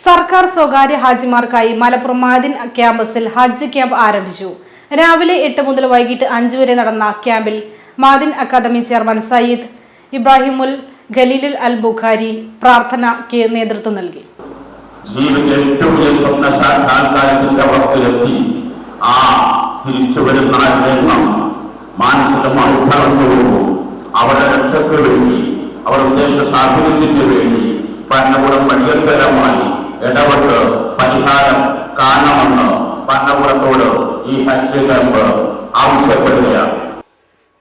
സർക്കാർ സ്വകാര്യ ഹാജിമാർക്കായി മലപ്പുറം മാദിൻ ക്യാമ്പസിൽ ഹജ്ജ് ക്യാമ്പ് ആരംഭിച്ചു. രാവിലെ എട്ട് മുതൽ വൈകിട്ട് അഞ്ച് വരെ നടന്ന ക്യാമ്പിൽ മാദിൻ അക്കാദമി ചെയർമാൻ സയ്യിദ് ഇബ്രാഹിമുൽ ഖലീലുൽ അൽ ബുഖാരി പ്രാർത്ഥനയ്ക്ക് നേതൃത്വം നൽകി. ആ തിരിച്ചു വരുന്ന അവരുടെ രക്ഷയ്ക്ക് വേണ്ടി അവരുടെ ഉദ്ദേശ സാഫല്യത്തിന് വേണ്ടി ഭരണകൂടം അടിയന്തരമായി ഇടപെട്ട് പരിഹാരം കാണണമെന്ന് ഭരണകൂടത്തോട് ഈ ഹജ്ജ് ക്യാമ്പ് ആവശ്യപ്പെടുകയാണ്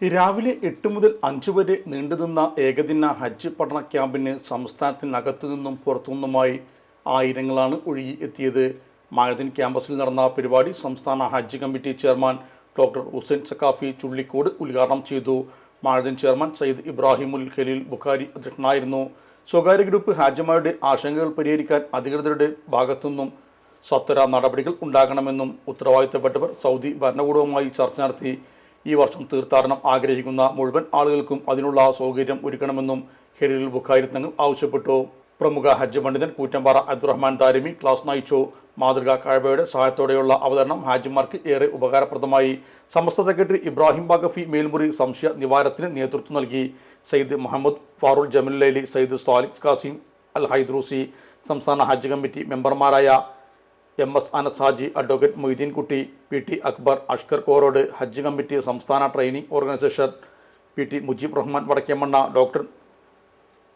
രാവിലെ എട്ട് മുതൽ അഞ്ച് വരെ നീണ്ടുനിന്ന ഏകദിന ഹജ്ജ് പഠന ക്യാമ്പിന് സംസ്ഥാനത്തിനകത്തു നിന്നും പുറത്തുനിന്നുമായി ആയിരങ്ങളാണ് ഒഴുകി എത്തിയത്. മായദിൻ ക്യാമ്പസിൽ നടന്ന പരിപാടി സംസ്ഥാന ഹജ്ജ് committee chairman doctor Hussain Saqafi Chullikode ഉദ്ഘാടനം ചെയ്തു. മായദിൻ ചെയർമാൻ സയ്യിദ് ഇബ്രാഹിമുൽ ഖലീൽ ബുഖാരി അധ്യക്ഷനായിരുന്നു. സ്വകാര്യ ഗ്രൂപ്പ് ഹാജിമാരുടെ ആശങ്കകൾ പരിഹരിക്കാൻ അധികൃതരുടെ ഭാഗത്തുനിന്നും സത്വര നടപടികൾ ഉണ്ടാകണമെന്നും ഉത്തരവാദിത്തപ്പെട്ടവർ സൗദി ഭരണകൂടവുമായി ചർച്ച നടത്തി ഈ വർഷം തീർത്ഥാടനം ആഗ്രഹിക്കുന്ന മുഴുവൻ ആളുകൾക്കും അതിനുള്ള സൗകര്യം ഒരുക്കണമെന്നും ഖലീൽ ബുഖാരി തങ്ങൾ ആവശ്യപ്പെട്ടു. പ്രമുഖ ഹജ്ജ് പണ്ഡിതൻ കൂറ്റമ്പാറ അബ്ദുറഹ്മാൻ താരിമി ക്ലാസ് നയിച്ചു. മാതൃകാ കാഴ്ബയുടെ സഹായത്തോടെയുള്ള അവതരണം ഹാജിമാർക്ക് ഏറെ ഉപകാരപ്രദമായി. സമസ്ത സെക്രട്ടറി ഇബ്രാഹിം ബാഗഫി മേൽമുറി സംശയ നിവാരത്തിന് നേതൃത്വം നൽകി. സയ്യിദ് മുഹമ്മദ് ഫാറുൽ ജമീലലി സയ്യിദ് സാലിഖ് ഖാസിം അൽ ഹൈദ്രൂസി സംസ്ഥാന ഹജ്ജ് കമ്മിറ്റി മെമ്പർമാരായ M S Anas Haji advocate Moideen Kutty P T Akbar Ashkar Korode Hajj committee സംസ്ഥാന training organisation P T Mujeeb Rahman Vadakkemanna doctor